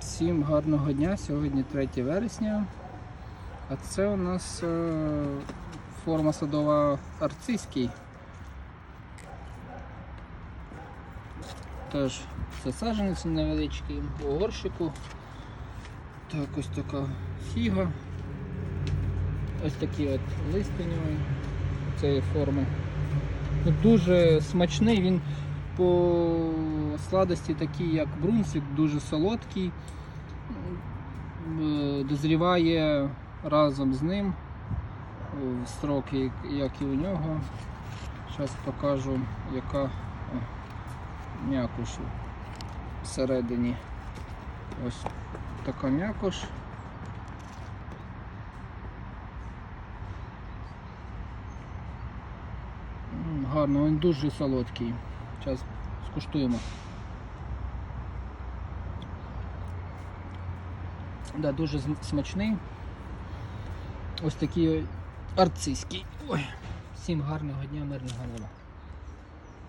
Всім гарного дня. Сьогодні 3 вересня. А це у нас е, форма садова арцизький. Теж це саджанець невеличкий у горщику. Так, ось така фіга. Ось такі от лист цієї форми. Ну, Дуже смачний, він по сладості такий, як брунсик, дуже солодкий. Дозріває разом з ним в строки, як і у нього. Зараз покажу, яка о, м'якош всередині. Ось така м'якош. Гарно, він дуже солодкий. Зараз скуштуємо. Да, дуже смачний. Ось такий арцизький. Ой. Всім гарного дня, мирного неба.